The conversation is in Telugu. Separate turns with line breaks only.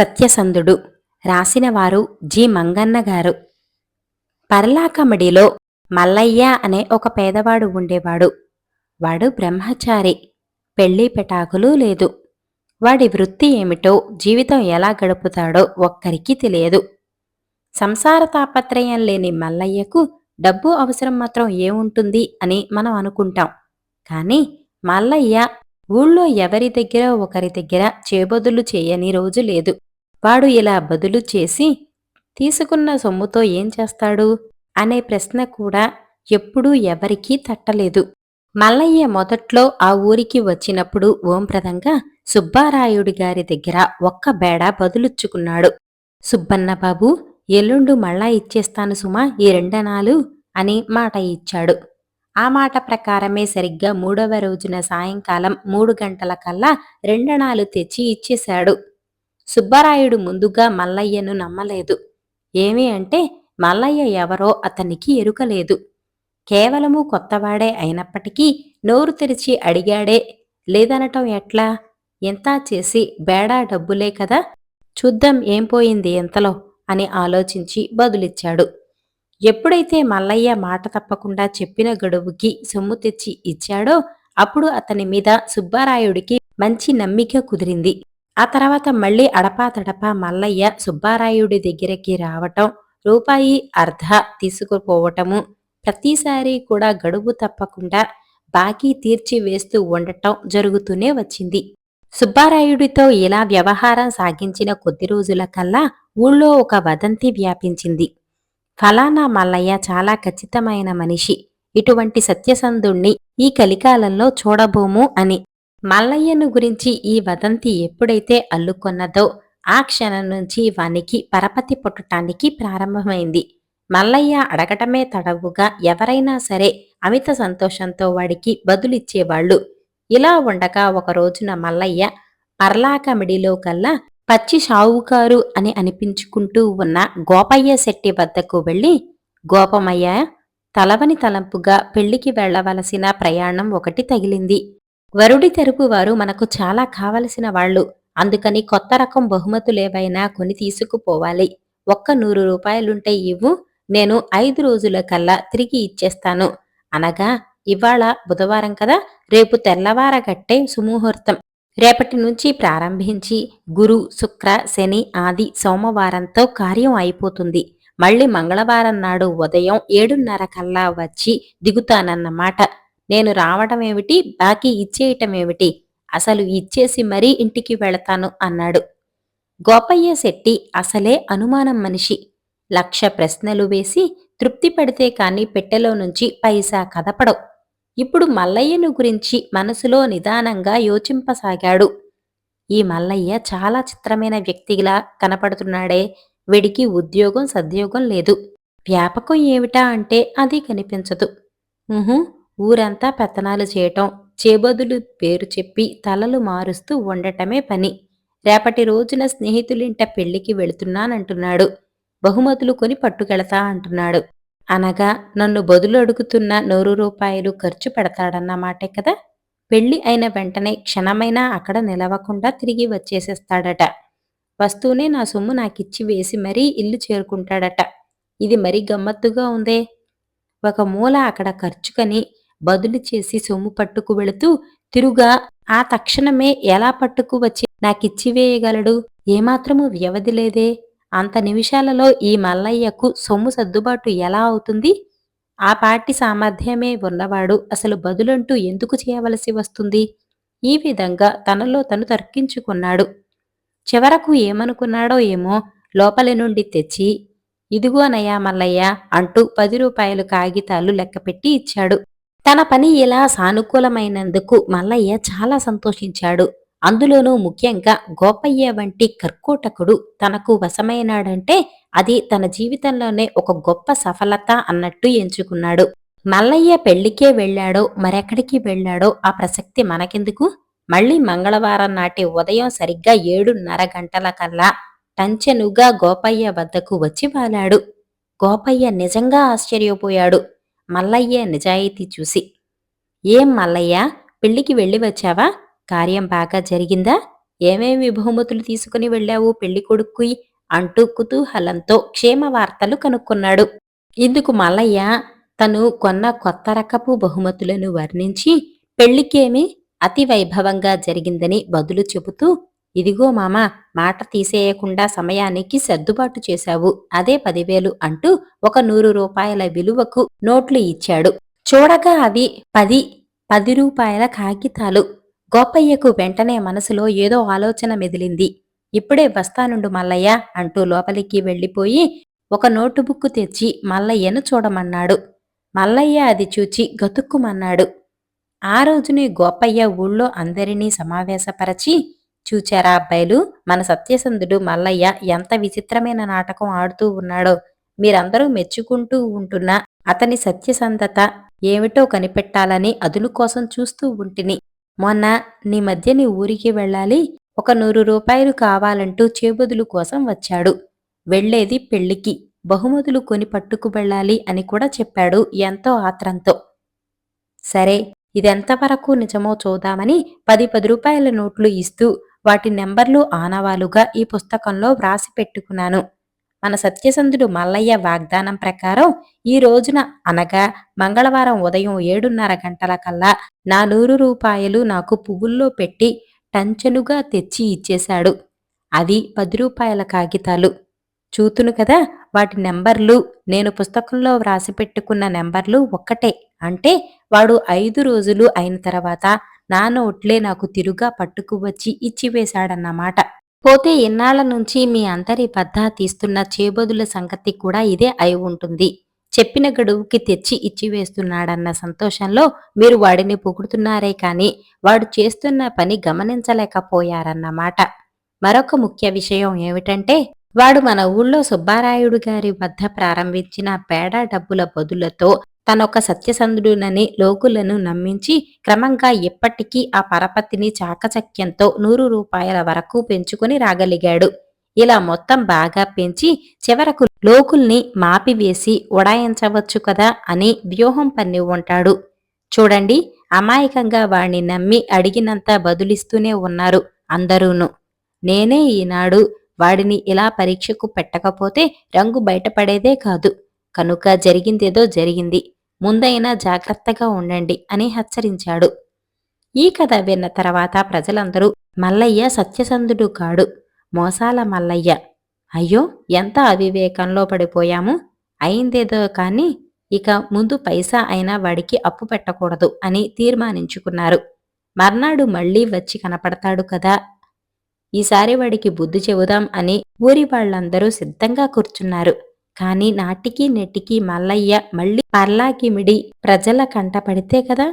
సత్యసంధుడు. రాసినవారు జి. మంగన్న గారు. పర్లాకమడిలో మల్లయ్య అనే ఒక పేదవాడు ఉండేవాడు. వాడు బ్రహ్మచారి. పెళ్ళి పెటాకులు లేదు. వాడి వృత్తి ఏమిటో జీవితం ఎలా గడుపుతాడో ఒక్కరికి తెలియదు. సంసార తాపత్రయం లేని మల్లయ్యకు డబ్బు అవసరం మాత్రం ఏముంటుంది అని మనం అనుకుంటాం. కానీ మల్లయ్య ఊళ్ళో ఎవరి దగ్గర ఒకరి దగ్గర చేబదులు చేయని రోజు లేదు. వాడు ఇలా బదులు చేసి తీసుకున్న సొమ్ముతో ఏం చేస్తాడు? అనే ప్రశ్న కూడా ఎప్పుడూ ఎవరికీ తట్టలేదు. మల్లయ్య మొదట్లో ఆ ఊరికి వచ్చినప్పుడు ఓంప్రదంగా సుబ్బారాయుడి గారి దగ్గర ఒక్క బేడ బదులుచ్చుకున్నాడు. సుబ్బన్న బాబు ఎల్లుండు మళ్ళా ఇచ్చేస్తాను సుమా ఈ రెండనాలు అని మాట ఇచ్చాడు. ఆ మాట ప్రకారమే సరిగ్గా మూడవ రోజున సాయంకాలం మూడు గంటల కల్లా రెండనాలు తెచ్చి ఇచ్చేశాడు. సుబ్బరాయుడు ముందుగా మల్లయ్యను నమ్మలేదు. ఏమి అంటే మల్లయ్య ఎవరో అతనికి ఎరుకలేదు. కేవలము కొత్తవాడే అయినప్పటికీ నోరు తెరిచి అడిగాడే లేదనటం ఎట్లా? ఎంత చేసి బేడా డబ్బులే కదా? చూద్దాం ఏం పోయింది ఎంతలో? అని ఆలోచించి బదులిచ్చాడు. ఎప్పుడైతే మల్లయ్య మాట తప్పకుండా చెప్పిన గడువుకి సొమ్ము తెచ్చి ఇచ్చాడో అప్పుడు అతని మీద సుబ్బారాయుడికి మంచి నమ్మిక కుదిరింది. ఆ తర్వాత మళ్ళీ అడపాతడపా మల్లయ్య సుబ్బారాయుడి దగ్గరికి రావటం రూపాయి అర్ధ తీసుకుపోవటము ప్రతిసారి కూడా గడువు తప్పకుండా బాకీ తీర్చి వేస్తూ ఉండటం జరుగుతూనే వచ్చింది. సుబ్బారాయుడితో ఇలా వ్యవహారం సాగించిన కొద్ది రోజుల కల్లా ఊళ్ళో ఒక వదంతి వ్యాపించింది. ఫలానా మల్లయ్య చాలా ఖచ్చితమైన మనిషి. ఇటువంటి సత్యసంధుణ్ణి ఈ కలికాలంలో చూడబోము అని మల్లయ్యను గురించి ఈ వదంతి ఎప్పుడైతే అల్లుకొన్నదో ఆ క్షణం నుంచి వానికి పరపతి పుట్టటానికి ప్రారంభమైంది. మల్లయ్య అడగటమే తడవుగా ఎవరైనా సరే అమిత సంతోషంతో వాడికి బదులిచ్చేవాళ్ళు. ఇలా ఉండగా ఒక రోజున మల్లయ్య పర్లాకమిడిలో కల్లా పచ్చి షావుకారు అని అనిపించుకుంటూ ఉన్న గోపయ్య శెట్టి వద్దకు వెళ్ళి గోపమయ్య తలవని తలంపుగా పెళ్ళికి వెళ్ళవలసిన ప్రయాణం ఒకటి తగిలింది. వరుడి తెరుపు వారు మనకు చాలా కావలసిన వాళ్ళు. అందుకని కొత్త రకం బహుమతులేవైనా కొని తీసుకుపోవాలి. ఒక్క నూరు రూపాయలుంటే ఇవ్వు నేను ఐదు రోజుల కల్లా తిరిగి ఇచ్చేస్తాను. అనగా ఇవాళ బుధవారం కదా రేపు తెల్లవారగట్టే సుముహూర్తం. రేపటి నుంచి ప్రారంభించి గురు శుక్ర శని ఆది సోమవారంతో కార్యం అయిపోతుంది. మళ్ళీ మంగళవారం నాడు ఉదయం ఏడున్నర కల్లా వచ్చి దిగుతానన్నమాట. నేను రావటమేమిటి బాకీ ఇచ్చేయటమేమిటి అసలు ఇచ్చేసి మరీ ఇంటికి వెళతాను అన్నాడు. గోపయ్య శెట్టి అసలే అనుమానం మనిషి. లక్ష ప్రశ్నలు వేసి తృప్తి పడితే కాని పెట్టెలో నుంచి పైసా కదపడవు ఇప్పుడు మల్లయ్యను గురించి మనసులో నిదానంగా యోచింపసాగాడు. ఈ మల్లయ్య చాలా చిత్రమైన వ్యక్తిలా కనపడుతున్నాడే. వీడికి ఉద్యోగం సద్యోగం లేదు. వ్యాపకం ఏమిటా అంటే అది కనిపించదు. ఊరంతా పెత్తనాలు చేయటం చేబదులు పేరు చెప్పి తలలు మారుస్తూ ఉండటమే పని. రేపటి రోజున స్నేహితులింట పెళ్ళికి వెళుతున్నానంటున్నాడు. బహుమతులు కొని పట్టుకెళతా అంటున్నాడు. అనగా నన్ను బదులు అడుగుతున్న నూరు రూపాయలు ఖర్చు పెడతాడన్నమాటే కదా? పెళ్ళి అయిన వెంటనే క్షణమైనా అక్కడ నిలవకుండా తిరిగి వచ్చేసేస్తాడట. వస్తూనే నా సొమ్ము నాకిచ్చి వేసి మరీ ఇల్లు చేరుకుంటాడట. ఇది మరీ గమ్మత్తుగా ఉందే. ఒక మూల అక్కడ ఖర్చుకని బదులు చేసి సొమ్ము పట్టుకు వెళుతూ తిరుగా ఆ తక్షణమే ఎలా పట్టుకు వచ్చి నాకిచ్చివేయగలడు? ఏమాత్రము వ్యవధి లేదే. అంత నిమిషాలలో ఈ మల్లయ్యకు సొమ్ము సర్దుబాటు ఎలా అవుతుంది? ఆ పార్టీ సామర్థ్యమే ఉన్నవాడు అసలు బదులంటూ ఎందుకు చేయవలసి వస్తుంది? ఈ విధంగా తనలో తను తర్కించుకున్నాడు. చివరకు ఏమనుకున్నాడో ఏమో లోపలి నుండి తెచ్చి ఇదిగో నయా మల్లయ్య అంటూ పది రూపాయలు కాగితాలు లెక్కపెట్టి ఇచ్చాడు. తన పని ఇలా సానుకూలమైనందుకు మల్లయ్య చాలా సంతోషించాడు. అందులోనూ ముఖ్యంగా గోపయ్య వంటి కర్కోటకుడు తనకు వశమైనాడంటే అది తన జీవితంలోనే ఒక గొప్ప సఫలత అన్నట్టు ఎంచుకున్నాడు. మల్లయ్య పెళ్ళికే వెళ్ళాడో మరెక్కడికి వెళ్ళాడో ఆ ప్రసక్తి మనకెందుకు? మళ్ళీ మంగళవారం నాటి ఉదయం సరిగ్గా ఏడున్నర గంటల కల్లా టంచెనుగా గోపయ్య వద్దకు వచ్చి వాలాడు. గోపయ్య నిజంగా ఆశ్చర్యపోయాడు. మల్లయ్య నిజాయితీ చూసి ఏం మల్లయ్య పెళ్ళికి వెళ్ళి వచ్చావా? కార్యం బాగా జరిగిందా? ఏమేమి బహుమతులు తీసుకుని వెళ్ళావు పెళ్ళి కొడుక్కి? అంటూ కుతూహలంతో క్షేమ వార్తలు కనుక్కున్నాడు. ఇందుకు మల్లయ్య తను కొన్న కొత్త రకపు బహుమతులను వర్ణించి పెళ్ళికేమి అతి వైభవంగా జరిగిందని బదులు చెబుతూ ఇదిగో మామ మాట తీసేయకుండా సమయానికి సర్దుబాటు చేశావు. అదే పదివేలు అంటూ ఒక నూరు రూపాయల విలువకు నోట్లు ఇచ్చాడు. చూడగా అవి పది పది రూపాయల కాగితాలు. గోపయ్యకు వెంటనే మనసులో ఏదో ఆలోచన మెదిలింది. ఇప్పుడే వస్తానుండు మల్లయ్య అంటూ లోపలికి వెళ్ళిపోయి ఒక నోటుబుక్కు తెచ్చి మల్లయ్యను చూడమన్నాడు. మల్లయ్య అది చూచి గతుక్కుమన్నాడు. ఆ రోజునే గోపయ్య ఊళ్ళో అందరినీ సమావేశపరచి చూచారా అబ్బాయిలు? మన సత్యసంధుడు మల్లయ్య ఎంత విచిత్రమైన నాటకం ఆడుతూ ఉన్నాడో. మీరందరూ మెచ్చుకుంటూ ఉంటున్న అతని సత్యసంధత ఏమిటో కనిపెట్టాలని అదును కోసం చూస్తూ ఉంటిని. మొన్న నీ మధ్య నీ ఊరికి వెళ్ళాలి. ఒక నూరు రూపాయలు కావాలంటూ చేబదులు కోసం వచ్చాడు. వెళ్ళేది పెళ్ళికి బహుమతులు కొని పట్టుకు వెళ్ళాలి అని కూడా చెప్పాడు ఎంతో ఆత్రంతో. సరే ఇదెంతవరకు నిజమో చూద్దామని పది పది రూపాయల నోట్లు ఇస్తూ వాటి నెంబర్లు ఆనవాలుగా ఈ పుస్తకంలో వ్రాసి పెట్టుకున్నాను. మన సత్యసంధుడు మల్లయ్య వాగ్దానం ప్రకారం ఈ రోజున అనగా మంగళవారం ఉదయం ఏడున్నర గంటల కల్లా నా నూరు రూపాయలు నాకు పువ్వుల్లో పెట్టి టంచనుగా తెచ్చి ఇచ్చేశాడు. అవి పది రూపాయల కాగితాలు. చూతును కదా వాటి నెంబర్లు నేను పుస్తకంలో వ్రాసి పెట్టుకున్న నెంబర్లు ఒక్కటే. అంటే వాడు ఐదు రోజులు అయిన తర్వాత నా నోట్లే నాకు తిరుగా పట్టుకు వచ్చి ఇచ్చివేశాడన్నమాట. పోతే ఇన్నాళ్ళ నుంచి మీ అందరి బద్ద తీస్తున్న చేబదుల సంగతి కూడా ఇదే అయి ఉంటుంది. చెప్పిన గడువుకి తెచ్చి ఇచ్చివేస్తున్నాడన్న సంతోషంలో మీరు వాడిని పొగుడుతున్నారే కాని వాడు చేస్తున్న పని గమనించలేకపోయారన్నమాట. మరొక ముఖ్య విషయం ఏమిటంటే వాడు మన ఊళ్ళో సుబ్బారాయుడు గారి వద్ద ప్రారంభించిన పేడ డబ్బుల బదులతో తనొక సత్యసంధుడునని లోకులను నమ్మించి క్రమంగా ఇప్పటికీ ఆ పరపతిని చాకచక్యంతో నూరు రూపాయల వరకు పెంచుకుని రాగలిగాడు. ఇలా మొత్తం బాగా పెంచి చివరకు లోకుల్ని మాపివేసి ఉడాయించవచ్చు కదా అని వ్యూహం పన్ని ఉంటాడు చూడండి అమాయకంగా వాణ్ణి నమ్మి అడిగినంత బదులిస్తూనే ఉన్నారు అందరూను. నేనే ఈనాడు వాడిని ఇలా పరీక్షకు పెట్టకపోతే రంగు బయటపడేదే కాదు. కనుక జరిగిందేదో జరిగింది. ముందైనా జాగ్రత్తగా ఉండండి అని హెచ్చరించాడు. ఈ కథ విన్న తర్వాత ప్రజలందరూ మల్లయ్య సత్యసంధుడు కాడు. మోసాల మల్లయ్య. అయ్యో ఎంత అవివేకంలో పడిపోయాము. అయిందేదో కానీ ఇక ముందు పైసా అయినా వాడికి అప్పు పెట్టకూడదు అని తీర్మానించుకున్నారు. మర్నాడు మళ్ళీ వచ్చి కనపడతాడు కదా. ఈసారి వాడికి బుద్ధి చెబుదాం అని ఊరి వాళ్ళందరూ సిద్ధంగా కూర్చున్నారు. కానీ నాటికి నెట్టికి మల్లయ్య మళ్ళీ పర్లాకిమిడి ప్రజల కంట పడితే కదా?